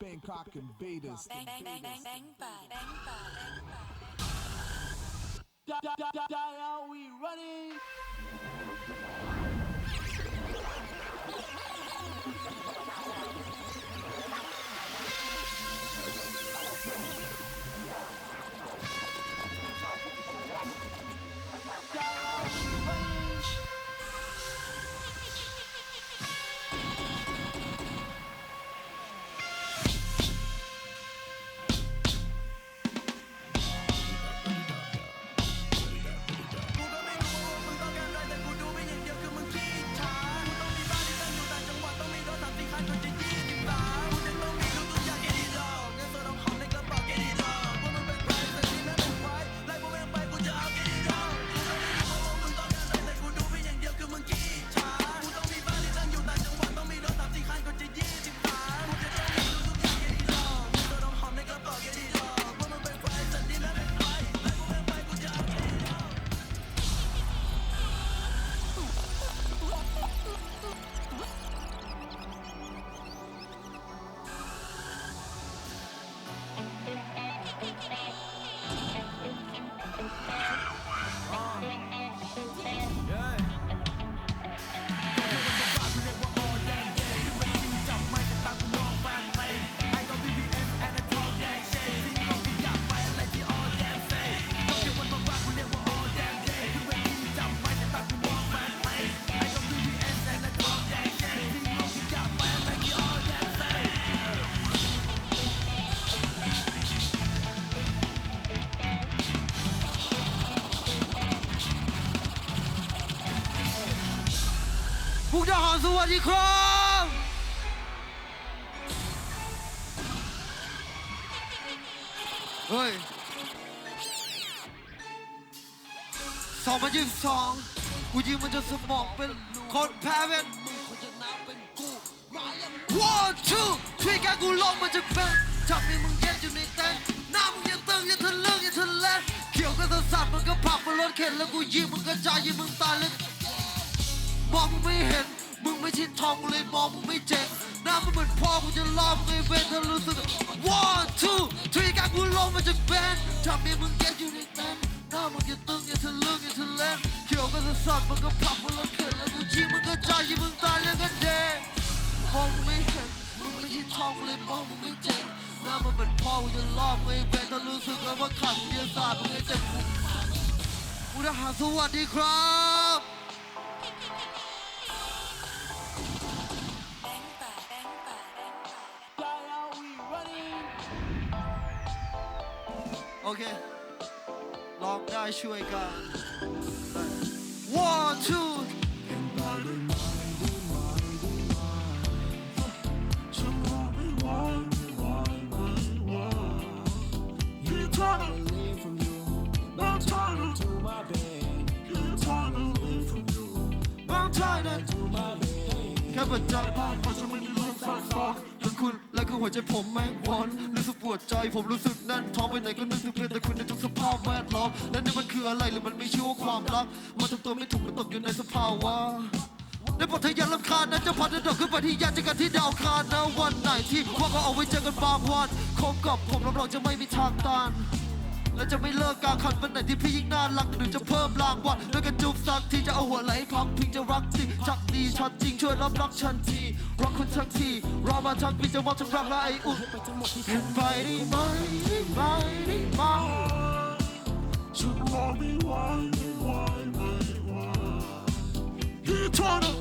Bangkok Invaders. Bang bang bang bang bang bang bang bang. Da da da da, are we running? ครับเฮ้ยสองพันยี่สิบสองกูยิงมันจนสมองเป็นคนแพ้เป็น one two three แกกูลงมาจากแบงจับมีมึงเย็นอยู่ในเต็นท์หน้ามึงอย่าตึงอย่าทะลึ่งอย่าทะเลเขียวก็สัสัตว์มันก็ผักมันรถเข็นแล้วกูยิงมึงกระจายยิงมึงตายเลยมองมึงไม่เห็น มึงไม่ชินทองกูเลยมองมึงไม่เจ๋งหน้ามึงเหมือนพ่อกูจะล่อมึงไอ้เวนถ้ารู้สึก one two three การกูลงมาจากแบนทำให้มึงแกอยู่ในเต็นหน้ามึงอย่าตึงอย่าทะลึ่งอย่าทะเลนเขียวก็จะสัตว์มันก็ผลักมันรถเข็นแล้วกูยิงมึงกระจายยิงมึงตายเลยก็เดมองมึงไม่เห็นมึงไม่ชินทองกูเลยมองมึงไม่เจ๋งหน้ามึงเหมือนพ่อกูจะล่อมึงไอ้เวนถ้ารู้สึกแล้วว่าขัดวิทยาศาสตร์มึงไอ้เจ็บกูกูทหารสวัสดีครับ เคลองได้ช่วยกัน one two บางทีนั้นแค่เปิดใจเพราะฉันไม่ หัวใจผมแม่งวอนรู้สึกปวดใจผมรู้สึกแน่นท้องไปไหนก็นึกถึงเพียงแต่คุณในทุกสภาพแวดล้อมและนี่มันคืออะไรหรือมันไม่ชื่อว่าความรักมันทำตัวไม่ถูกมันตกอยู่ในสภาวะในบททยานลำคาญนั้นจะพันดอกขึ้นไปที่ยานจอกันที่ดาวคานนะวันไหนที่ว่าก็เอาไว้เจอกันบางวันคบกับผมรับรองจะไม่มีทางต้าน และจะไม่เลิกกลางคันวันไหนที่พี่ยิ่งน่ารักหรือจะเพิ่มรางวัลด้วยกันจุกสักที่จะเอาหัวไหลพักพิงจะรักจริงชักดีชัดจริงช่วยรับรักฉันทีรักคุณทั้งทีรอมาทั้งปีจะมอบทั้งรักและไออุ่นเห็นไปได้ไหมได้ไหมได้ไหมฉันรอไม่ไหวไม่ไหวไม่ไหว Eternal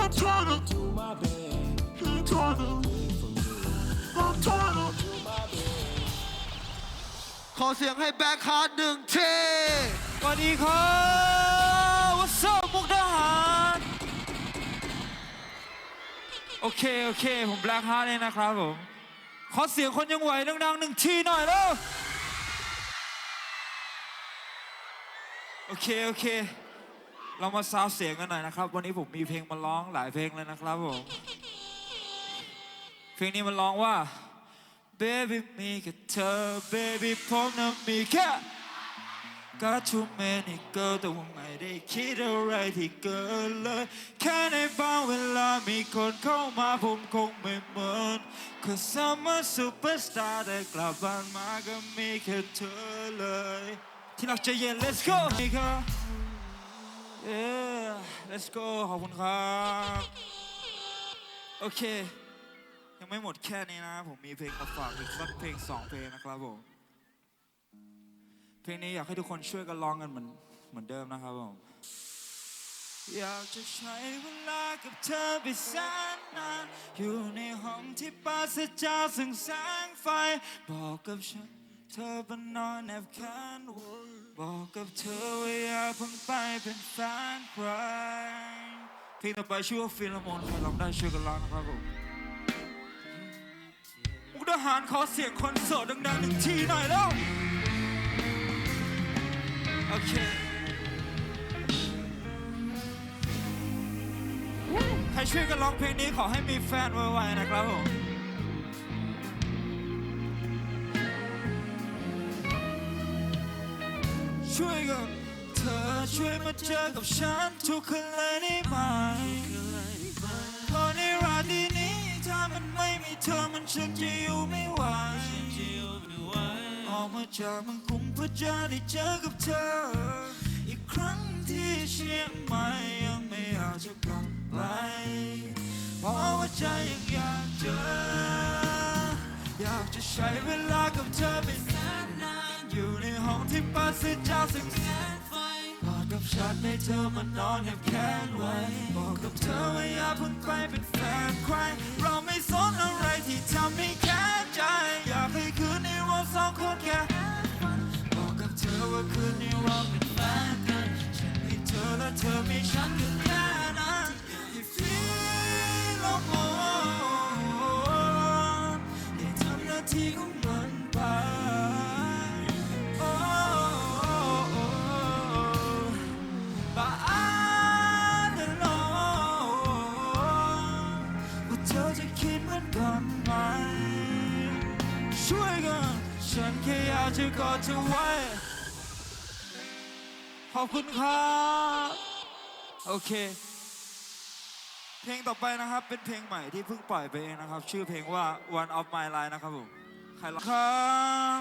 Eternal Eternal Eternal ขอเสียงให้แบ็คฮาร์ดหนึ่งเทสวัสดีครับ What's up มุกดาหารโอเค โอเค ผมแบล็คฮาร์ดเองนะครับผม ขอเสียงคนยังไหวดังๆหนึ่งทีหน่อยแล้วโอเค โอเค เรามาซาวเสียงกันหน่อยนะครับ วันนี้ผมมีเพลงมาร้องหลายเพลงเลยนะครับผม เพลงนี้มันร้องว่า Baby มีแค่เธอ Baby ผมนั้นมีแค่ Got too many girl แต่ว่าไม่ได้คิดอะไรที่เกินเลย แค่ในบางเวลามีคนเข้ามาผมคงไม่เหมือน Cause I'm a superstar แต่กลับบ้านมาก็มีแค่เธอเลย ที่เราจเย็น let's go นี่ครับ yeah let's go ขอบคุณครับ โอเค ยังไม่หมดแค่นี้นะ ผมมีเพลงมาฝากอีกสักเพลงสองเพลงนะครับผม เพลงนี้อยากให้ทุกคนช่วยกันร้องกันเหมือนเหมือนเดิมนะครับผม อยากจะใช้เวลากับเธอไปแสนนาน อยู่ในห้องที่ปราศจากแสงแสงไฟ บอกกับฉัน เธอไปนอนแอบแค้นบอกกับเธอว่าอย่าเพิ่งไปเป็นแฟนใครเพลงต่อไปชื่อว่าฟิลโมนใครร้องได้ช่วยกันร้องนะครับผม มุกดาหารขอเสียงคอนเสิร์ตดังๆหนึ่งทีหน่อยแล้ว โอเคใครช่วยกันร้องเพลงนี้ขอให้มีแฟนไวๆนะครับผมช่วยกันเธอช่วยมาเจอกับฉันทุกคืนเลยได้ไหม ธอมันฉันจะอยู่ไม่ไหวออกมาจากมันคุ้มเพื่อจะได้เจอกับเธอ อีกครั้งที่เชียงใหม่ยังไม่อยากจะกลับไปเพราะว่าใจยังอยากเจอ อยากจะใช้เวลากับเธอไปแสนนานอยู่ในห้องที่ปราศจากแสงแสงไฟบอกกับฉันให้เธอมานอนแอบแค้นไว้ บอกกับเธอว่าอย่าเพิ่งไปเป็นแฟนใครเรา ไม่สนอะไรที่ทำให้แค่ใจ อยากให้คืนนี้เราสองคนแค่บอกกับเธอว่าคืนนี้เราเป็นแฟนกัน ฉันให้เธอและเธอมีฉันก็แค่ อยากจะกอดเธอไว้ ขอบคุณครับ โอเค เพลงต่อไปนะครับ เป็นเพลงใหม่ที่เพิ่งปล่อยไปเองนะครับ ชื่อเพลงว่า One of My Life นะครับผม ใครร้องครับ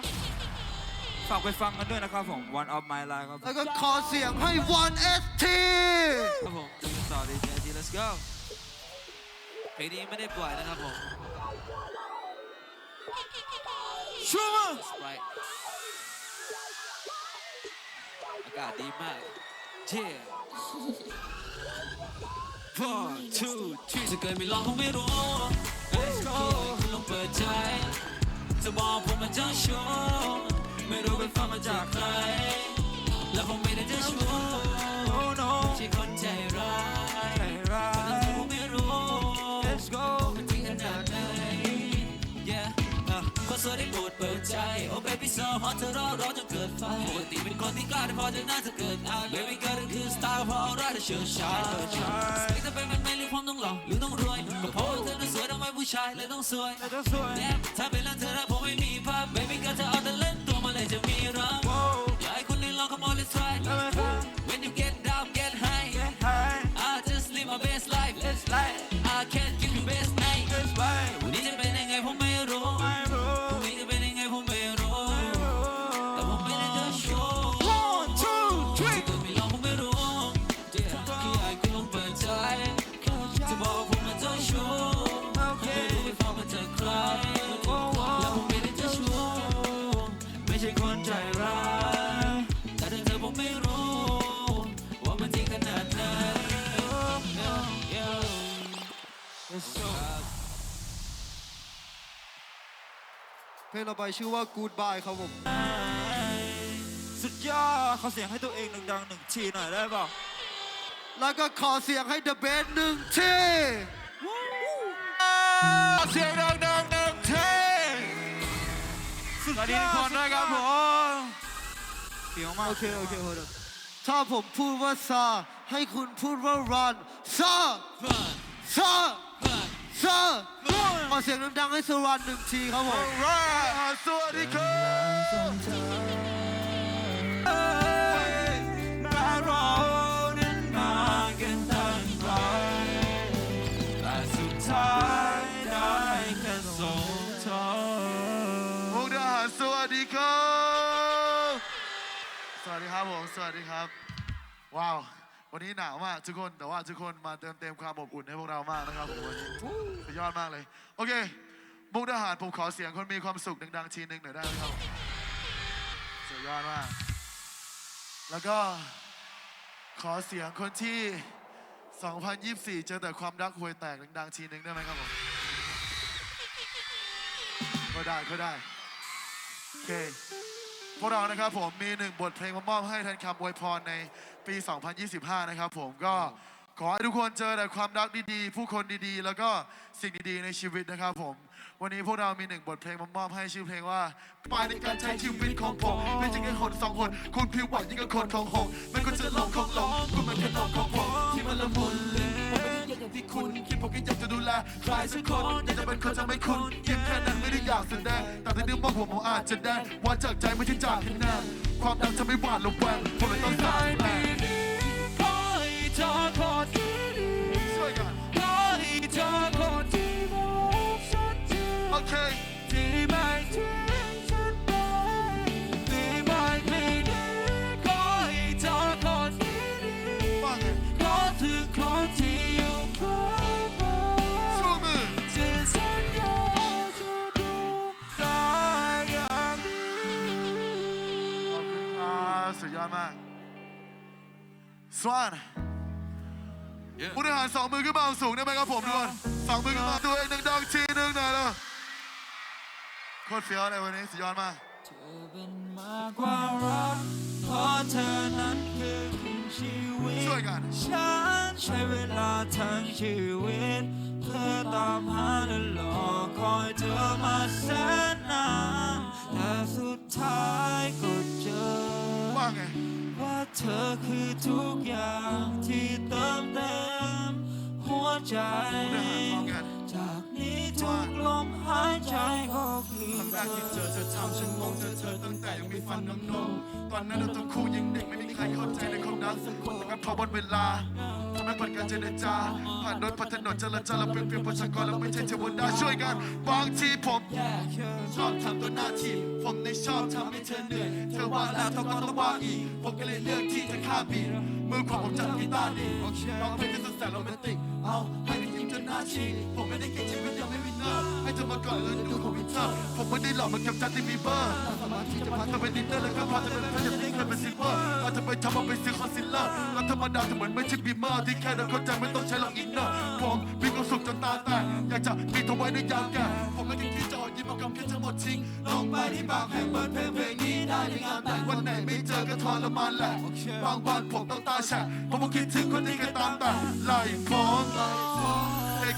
ฝากไปฟังกันด้วยนะครับผม One of My Life ครับผมแล้วก็ขอเสียงให้ 1ST ครับผมดูกันต่อดีเจจี let's go เพลงนี้ไม่ได้ปล่อยนะครับผมช่วยมาสไปร์อากาศดีมากเที่ four two three จะเกิดไม่ลองคงไม่รู้ let's go คุณลองเปิดใจ จะบอกผมมันจะชัวร์ไม่รู้ไปฟังมาจากใคร แล้วผมไม่ได้จะชัวร์ Oh no ไม่ใช่คน baby so hot เธอร้อนร้อนจนเกิดไฟปกติเป็นคนที่กล้าแต่พอจะน่าจะเกิดอาย baby girl นั่นคือสไตล์เพราะเราแต่เชื่อชายไม่จะเป็นมันไม่หรือผมต้องหล่อหรือต้องรวยก็เพราะเธอน่ะสวยทำไมผู้ชายเลยต้องสวยแต่ถ้าเป็นเรื่องเธอแล้วผมไม่มีภาพ baby girl เธอเอาแต่เล่ เพลงต่อไปชื่อว่า Goodbye ครับผม สุดยอดขอเสียงให้ตัวเองดังๆหนึ่งทีหน่อยได้เปล่าแล้วก็ขอเสียงให้ The Bass หนึ่งทีเสียงดังๆหนึ่งทีสุดยอดทุกคนด้วยครับผมเฟี้ยวมากโอเค โอเคโอเคถ้าผมพูดว่าซาให้คุณพูดว่า run ซา Run ซา เซขอเสียงดังให้สุวรรณหนึ่งทีครับผมสวัสดีครับสวัสดีครับ สวัสดีครับผม สวัสดีครับ ว้าว วันนี้หนาวมากทุกคนแต่ว่าทุกคนมาเติมเต็มความอบอุ่นให้พวกเรามากนะครับผมวันนี้สุดยอดมากเลย โอเคมุกดาหารผมขอเสียงคนมีความสุขดังๆทีหนึ่งหน่อยได้ไหมครับสุดยอดมาก แล้วก็ขอเสียงคนที่ 2024 เจอแต่ความรักห่วยแตกดังๆทีหนึ่งได้ไหมครับผมก็ได้ก็ได้โอเค พวกเรานะครับผมมีหนึ่งบทเพลงมามอบให้แทนคำอวยพรในปี 2025 นะครับผมก็ขอให้ทุกคนเจอแต่ความรักดีๆ ผู้คนดีๆ แล้วก็สิ่งดีๆ ในชีวิตนะครับผม วันนี้พวกเรามีหนึ่งบทเพลงมามอบให้ชื่อเพลงว่าปลายในการใช้ชีวิตของผมไม่ใช่แค่คนสองคน คุณผิวหวานยิ่งกับคนของหงไม่คุณจะลองของหลงคุณมันแค่น้องของผมที่มันละมุนเลยผมไม่ได้อยากอย่างที่คุณคิดผมแค่อยากจะดูแลใครสักคน จะเป็นคนจะไม่คุ้นยิ้มแค่นั้นไม่ได้อยากแสดงแต่ถ้านึกว่าผมผมอาจจะได้ว่าจากใจไม่ใช่จากคะแนนความดังจะไม่หวาดระแวงผมเลยต้องสร้างแรงขอให้เธอคนที่ดีช่วยกันข ครับสุดยอดมากสวานผู้บริหารสองมือขึ้นมาสูงได้ไหมครับผมทุกคนสองมือขึ้นมาตัวเองดังๆทีหนึงหน่อยแล้วโคตรเฟี้ยวเลยวันนี้สุดยอดมากเธอเป็นมากกว่ารักเพราะเธอนั้นคือคุณชีวิตช่วยกันฉันใช้เวลาทั้งชีวิต เพื่อตามหาและรอคอยเธอมาแสนนานแต่สุดท้ายก็เจอว่า ไงว่าเธอคือทุกอย่างที่เติมเต็มหัวใจารพร้อมกันจากนี้ทุกลมหายใจก็คือครั้งแรกที่เจอเธอทำฉันงงเจอเธอตั้งแต่ยังมีฟันน้ำนมตอนนั้นเราต้องคู่ยังเด็กไม่มีใครเข้าใจในความรักสักคนแต่ก็พอวันเวลาทำให้เปิดการเจรจาผ่านรถผ่านถนนจราจรเราเป็นเพียงประชากรเราไม่ใช่เทวดาช่วยกันบางทีผมชอบทำตัวหน้าที่ผมในชอบทำให้เธอเหนื่อยเธอว่าแล้วต้อก็ต้องว่าอีกผมก็เลยเลือกที่จะฆ่าบีมือขวาผมจับกีตาร์ดีร้องเพลงที่สุดแสนโรแมนติกเอาให้ หน้าชีผมไม่ได้เก่งชีวิตยังไม่มีเนิร์ให้เธอมาก่อนแล้วดูของวินเทอร์ผมไม่ได้หลอกเหมือนกับจัสตินบีเบอร์สามารถที่จะพาเธอไปดินเนอร์แล้วก็พาเธอไปเล่นเพลงที่เคยเป็นซิลเวอร์เอาเธอไปทำเอาไปซื้อคอนซีลเลอร์แล้วธรรมดาเธอเหมือนไม่ใช่บีเมอร์ที่แค่เดินเข้าใจไม่ต้องใช้หรอกอินเนอร์ผมมีความสุขจนตาแตกอยากจะมีเธอไว้ในยามแก่ผมไม่ได้คิดจะอดยิ้มเอากำแค่ทั้งหมดทิ้งลงไปที่ปากแห่งเปิดเพลงเพลงนี้ได้ในงานแต่งวันไหนไม่เจอก็ทรมานแหละบางวันผมต้องตาแฉะเพราะผมคิดถึงคนนี้ก็ตามแต่ไล่ผมไอ้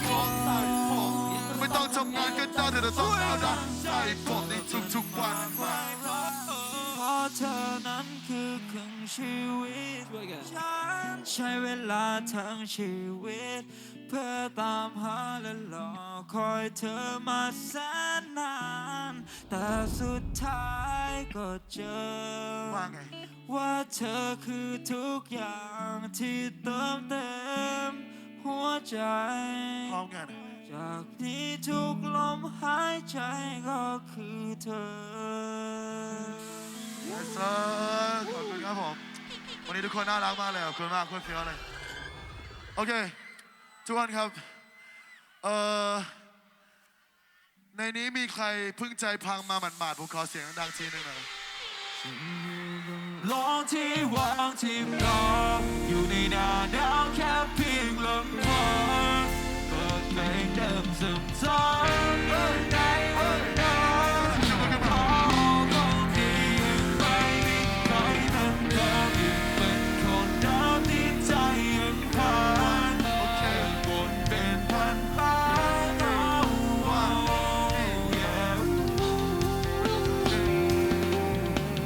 ของไล่ผมไม่ต้องทำงานก็ได้แต่เราต้องเอาดังใส่ผมในทุกๆวันเพราะเธอนั้นคือครึ่งชีวิตฉันใช้เวลาทั้งชีวิต เพื่อตามหาและรอคอยเธอมาแสนนาน แต่สุดท้ายก็เจอ ว่าไงว่าเธอคือทุกอย่างที่เติมเต็ม หัวใจ พร้อมกัน จากนี้ทุกลมหายใจก็คือเธอ Yes sir ขอบคุณครับผม วันนี้ทุกคนน่ารักมากเลยขอบคุณมากโคุณเฟี้ยวเลย โอเค ทุกคนครับ เอ่อ ในนี้มีใครเพิ่งใจพังมาหมาดๆ ผมขอเสียงดังๆทีหนึงหน่อย ลองที่วางที่รออยู่ในหน้าหนาวแค่เพียง ลมพัดเปิดเพลงเดิมซึมซ้ำในวันนั้นขอคนที่ยังไม่มีใครนั้นก็ยังเป็นคนดิมที่ใจยังพันวนเป็นพันตาว่า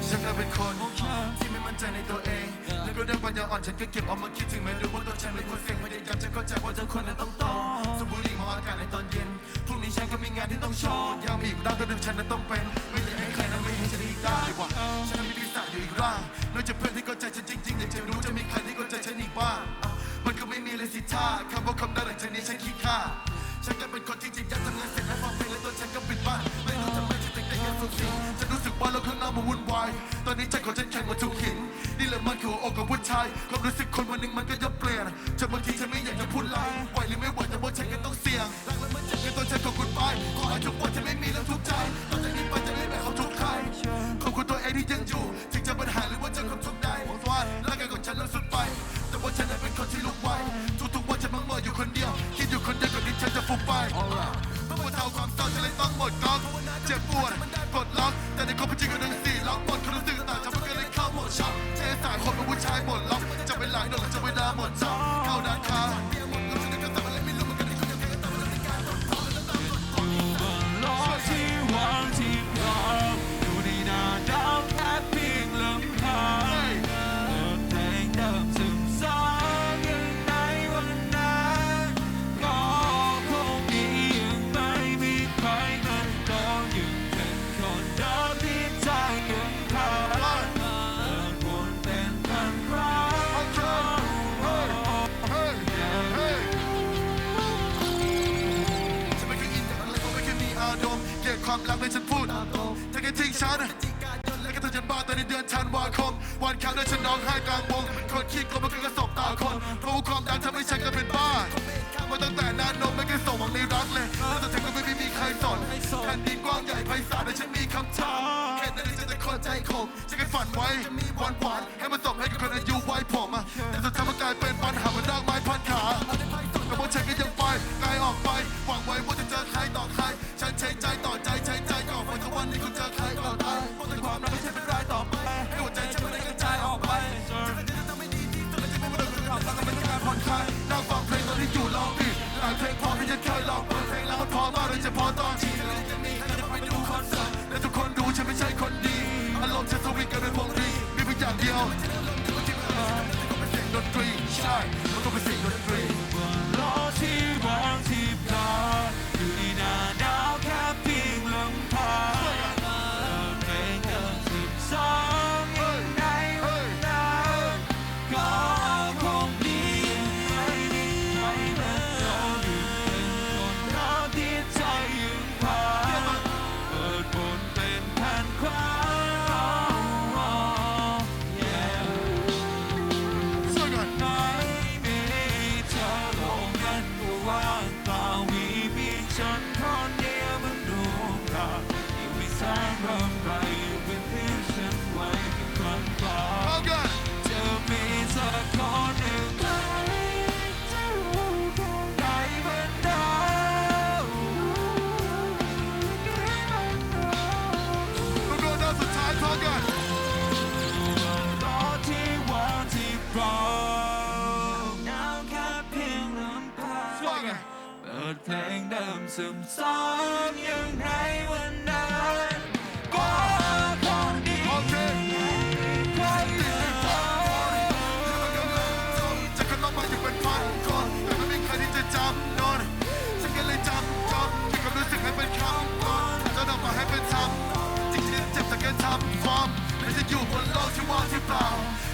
ฉันก็เป็นคนที่ไม่มั่นใจในตัวเอง แล้วก็เรื่องปัญญาอ่อนฉันก็เก็บเอามาคิด คนวันหนึ่งมันก็จะเปลี่ยนจนบางทีฉันไม่อยากจะพูดลายไหวหรือไม่ไหวแต่ว่าฉันก็ต้องเสี่ยงรักแล้วมันเจ็บแค่ตัวฉันของคุณไปขอให้ทุกวันจะไม่มีเรื่องทุกข์ใจต่อจากนี้ไปจะไม่แบ่งความทุกข์ใครขอบคุณตัวเองที่ยังอยู่ถึงจะปัญหาหรือว่าเจอความทุกข์ใดผมว่าร่างกายของฉันเริ่มสุดไป แต่ว่าฉันเป็นคนที่ลุกไหวทุกๆวันฉันมังเมื่ออยู่คนเดียวคิดอยู่คนเดียวก่อนที่ฉันจะฟุบไปเมื่อวันเท่าความเศร้าฉันเลยต้องหมดกองเจ็บปวดปลดล็อกแต่ในความเป็นจริงก็ดึงสี่ล็อกหมดความรู้สึกต่างจากเมื่อกี้ ความรักเลยฉันพูดเธอแค่ทิ้งฉันแล้วก็เธอจนบ้าตอนในเดือนธันวาคม วันข้าวด้วยฉันร้องไห้กลางวงคนขี้กลัวมันก็กระสบตาคนเพราะความดังทำให้ฉันก็เป็นบ้ามาตั้งแต่นานนมไม่เคยส่งหวังในรักเลยแล้วแต่เธอก็ไม่มีใครสอนแผ่นดินกว้างใหญ่ไพศาลแต่ฉันมีคำถามแค่นั้นฉันจะคนใจคมฉันแค่ฝันไว้หวานหวานให้มันส่งให้กับคนอายุไว้ผมอะแต่สุดท้ายมันกลายเป็นปัญหาเหมันรากไม้พันขาแต่ว่าฉันก็ยังไปไกลออกไป เป็นการผ่อนคลายนั่งฟังเพลงตอนที่อยู่ลองผิดหลายเพลงพอที่ฉันเคยลองเปิดเพลงแล้วมันพอมากเลยเฉพาะตอนที่เราจะมีใครจะไปดูคอนเสิร์ตและทุกคนดูฉันไม่ใช่คนดีอารมณ์ฉันสวิงกันเป็นวงรีมีเพียงอย่างเดียวที่มันเป็นเสียงดนตรีใช่มันก็เป็นเสียงดนตรี ซึมซ้ำยังในวันนั้นก็คงดีโอเคใครเลือกจะกันต้องมาอยู่เป็นพันคนแต่ไม่มีใครที่จะจำนนฉันก็เลยจำจำที่ความรู้สึกให้เป็นคำก่อนจะนำมาให้เป็นทำจริงๆเจ็บแต่แค่ทำความไม่ใช่อยู่บนโลกที่ว่างที่เปล่า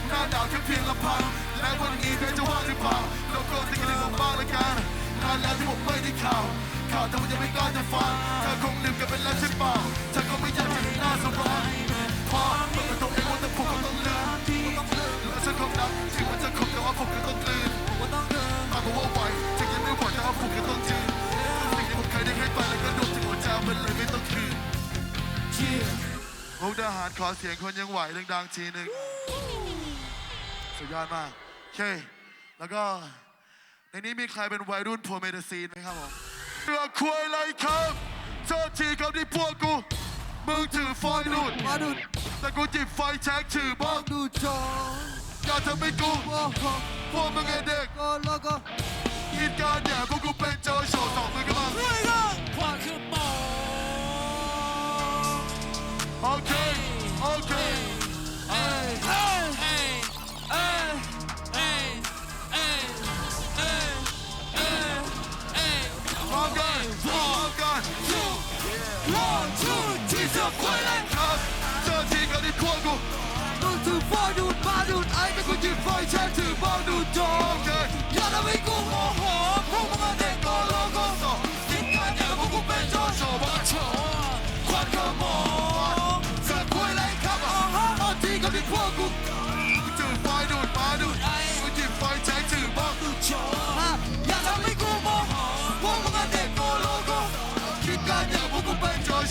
หน้าหนาวแค่เพียงลำพังและวันนี้เธอจะว่างหรือเปล่าโลกโลกที่กระดิ่งผมบ้างละกันนานแล้วที่ผมไม่ได้ข่าว ข่าวแต่ยังไม่กล้าจะฟังเธอคงลืมกันไปแล้วใช่เปล่าเธอก็ไม่อยากจะหน้าสว่างพอเมื่อตัวเองว่าแต่ผมก็ต้องลืมและฉันคงนับถึงมันจะคงแต่ว่าผมก็ต้องลืมหากว่าไหวถึงยังไม่ไหวแต่ว่าผมก็ต้องยืนสิ่งที่ผมเคยได้ให้ไปแล้วก็โดนถึงหัวใจมันเลยไม่ต้องคืนมุกดาหารขอเสียงคนยังไหวดังๆทีหนึ่งสุดยอดมากโอเคแล้วก็ในนี้มีใครเป็นวัยรุ่นโพเมดซีนไหมครับผม เรือคุยอะไรครับโทษทีครับที่พวกกู มึงถือไฟดูดมาดูดแต่กูจิบไฟแช็กถือบ้องดูจออย่าทำให้กูว่าขอพวกมึงไอเด็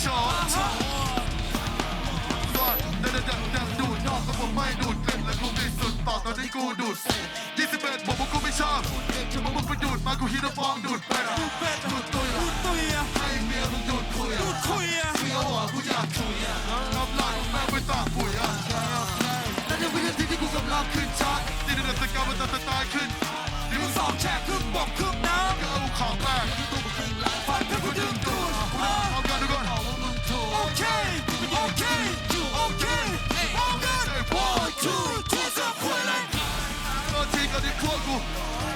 ชอก่อนเดินดินดินดูดนอกแต่ผมไม่ดูดเกล็ดและกูที่สุดต่อตอนที่กูดูดยี่สิบเอ็ดบอกว่ากูไม่ชอบจะบอกว่าไปดูดมากูฮิตฟองดูดเป็ดดูดเป็ดดูดตุยดูดตุยให้เมียมึงดูดคุยดูดคุยอะเมียหัวกูอยากคุยอะน้ำลายแม่ไม่ตาปุ๋ยอะนั่นคือวิธีที่กูกำลังขึ้นชาร์ตตีนเดินตะการมันจะตายขึ้นนี่มึงสองแฉกครึ่งบกครึ่งน้ำเอาของแรก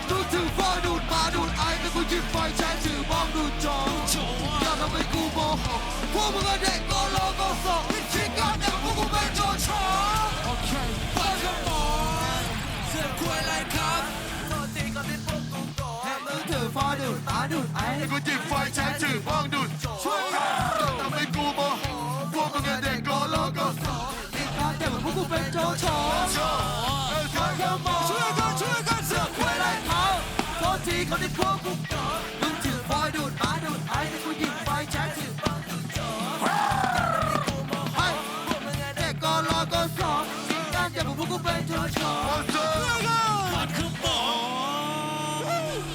ดูดถือฟ้าดูดมาดูดไอแต่กูหยิบไฟแช็กถือมองดูจออย่าทำให้กูโมโหพวกมึงก็เด็กก็รอก็สอบคิดกันเนี่พวกกูเป็นโจรชอโอเคฟังกันหมอเสือกคุยอะไรครับโดนตีก็เป็นพวกกูก่อนให้มึงถือฟ้าดูดมาดูดไอแต่กูหยิบไฟแช็กถือมองดูดช่วยกันอย่าทำให้กูโมโหพวกมึงก็เด็กก็รอก็สอบคิดกันเนี่พวกกูเป็นโจรชอฟังกันหมอช่วยกันช่วย ทีเขาที่พวกกูมึงถือไฟดูดมาดูดไอแต่กูยิบไฟแช็กถือมองดูดจอไอ้พวกมึงไงเด็กก็รอก็สอบคิดกันเนี่ยพวกกูเป็นโจรชอมันคือหมอ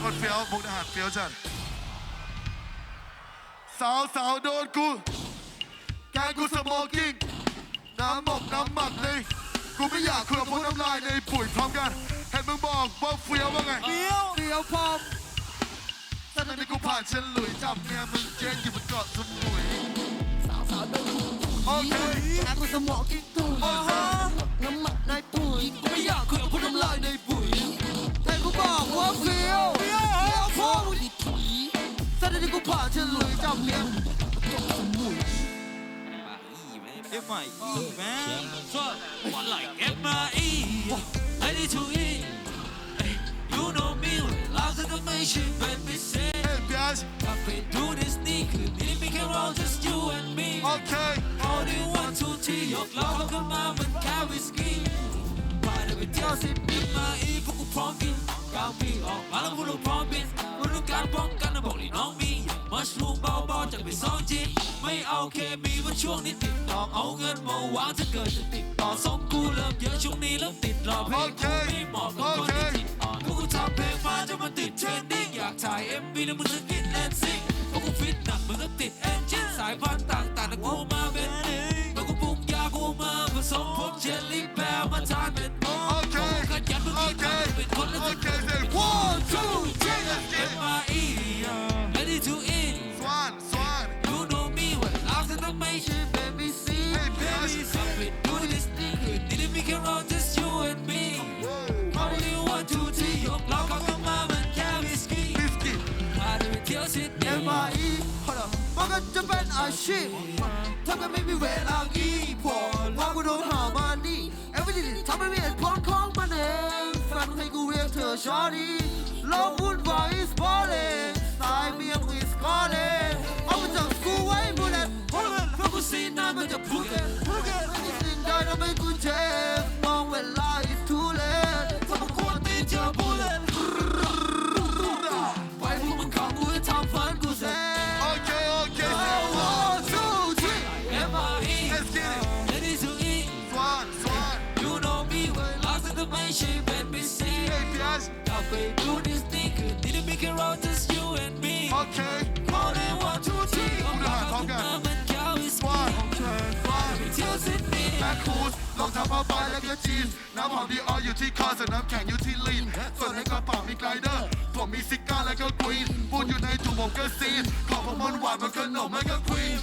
คนเฟี้ยวมุกทหารเฟี้ยวจัดสาวสาวโดนกู แกงกูสโมอกิ้งน้ำหมกน้ำหมักเลย กูไม่อยากคุยกับพวกน้ำลายในปุ๋ยพร้อมกัน เห็นมึงบอกว่าเฟี้ยวว่าไงเฟี้ยวเฟี้ยวพร้อมตั้งแต่กูผ่านเฉลุยจับเมียมึงเจ๊งอยู่บนเกาะสมุยโอเคแกกูสมองกินตุยอ่าฮะน้ำหมักในปุ๋ยกูไม่อยากคุยกับพวกน้ำลายในปุ๋ยแต่กูบอกว่าเฟี้ยวเฟี้ยวเหรอพร้อมตั้งแต่กูผ่านเฉลุยจับเมียเอ็มไออีแมนฟังวันไลค์เอ็มไออีไอดีทูอี You know me เราจะทำไม่ใช่เป็นพิเศษ เฮ้ยพี่อาชถ้าไปดูดิสนีย์คืนนี้มีแค่เรา just you and me โอเค Only one two three ยกล้อเข้ามาเหมือนแค่วิสกี้พาเดินไปเที่ยวสิบปีมาอีพวกกูพร้อมกินกาวปีออกมาแล้วพวกเราพร้อมบินมาดูการป้องกันนะบอกเลยน้องมี มัชลูมเบาๆจากไปสองจีไม่เอาเคมีว่าช่วงนี้ติดดอกเอาเงินมาวางถ้าเกิดจะติดต่อสองกูเริ่มเยอะช่วงนี้เริ่มติดรอเพลงกูไม่เหมาะกับคนที่ติดอ่อนพวกกูทำเพลงมาจนมันติดเทรนดิ้งอยากถ่าย MV แล้วมึงจะกินแอนซิงพวกกูฟิตหนักมึงก็ติดเอนจินสายพันธุ์ต่างๆแต่กูมาเป็น จะเป็นอาชีพถ้ามันไม่มีเวลางี้พอพอกูโดนหามานี่ Everything ทำให้มีเหตุผลของมันเองแฟนให้กูเรียกเธอชอดีโลกวุ่นวาย is boring สายเมียมึง is calling เอามาจากกูไว้บุลเลตบุลเลตเพราะกูซีนามันจะพูดกันพูดกันไม่มีสิ่งใดทำให้กูเจ็บ Okay. More than one two three พวกทหารพร้อมกันเหมือนแค่วิส Swan, กี้ Swan. ไปเที่ยวซิดนีย์แบ็คคูสรองเท้าผ้าใบและก็จีนส์น้ำหอมดีออยอยู่ที่คอส่วนน้ำแข็งอยู่ที่ลิ้นส่วนในกระเป๋ามีไกลเดอร์ผมมีซิก้าและก็ควีนพูดอยู่ในถุงผมก็ซีนของผมมันหวานมันขนมมันก็ควีน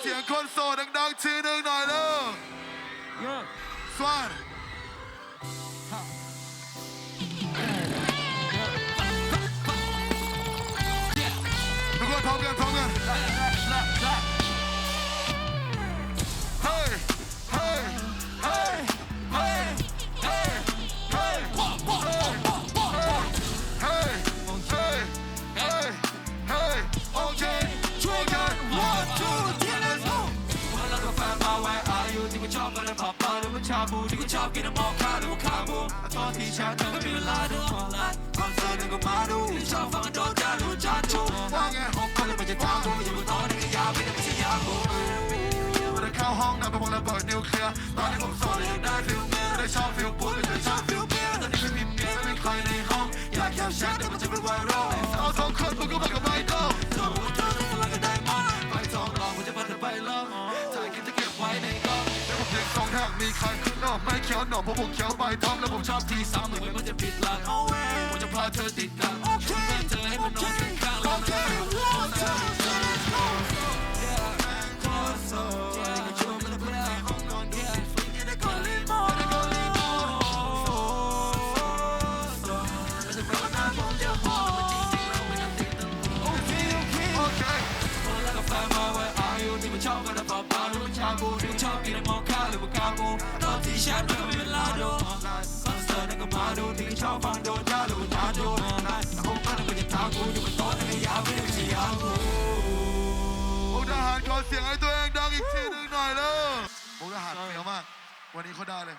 เสียงคนโสดดังๆทีหนึ่งหน่อยเร็สวัสดีทุกคนพร้อมกันพร้อมกัน ชูว่าไงหกคนเลยมันจะท้ากูอยู่บนโต๊ะนี่ก็ยาวไม่ได้ไม่ใช่ยากูไม่ได้เข้าห้องน้ำไปมองระเบิดนิวเคลียร์ตอนที่ผมโสดเลยได้ฟิลเมียไม่ได้ชอบฟิลปุ๊บไม่ได้ชอบฟิลเมียตอนนี้ไม่มีเมียไม่มีใครในห้องอยากแคปแชทแต่มันจะเป็นไวรัลเอาสองคนมึงก็มากับไมเคิลเธอว่าเธอต้องรักกันได้มั้ยไปทองหลอกกูจะพาเธอไปลองถ่ายคลิปจะเก็บไว้ในกล้องแล้วผมเด็กสองทางมีใคร อกไม่เขียวหนอเพราะผมเขียวใบทองแล้วผมชอบทีสามหมื่นมันจะผิดหลักผมจะพาเธอติดกันชวนเธอให้มันนอนข้าง ชอบฟังโดนจ้าดูก็จาจนดูออนไลน์แต่คงพันั่งมันจะท้ากูอยู่บนโต๊ะแต่ก็ยาวไม่ได้ไม่ใช่ยาวกูมุกทหารขอเสียงให้ตัวเองดังอีกทีหนึ่งหน่อยเด้อมุกทหารเสียวมาก วันนี้เขาได้เลย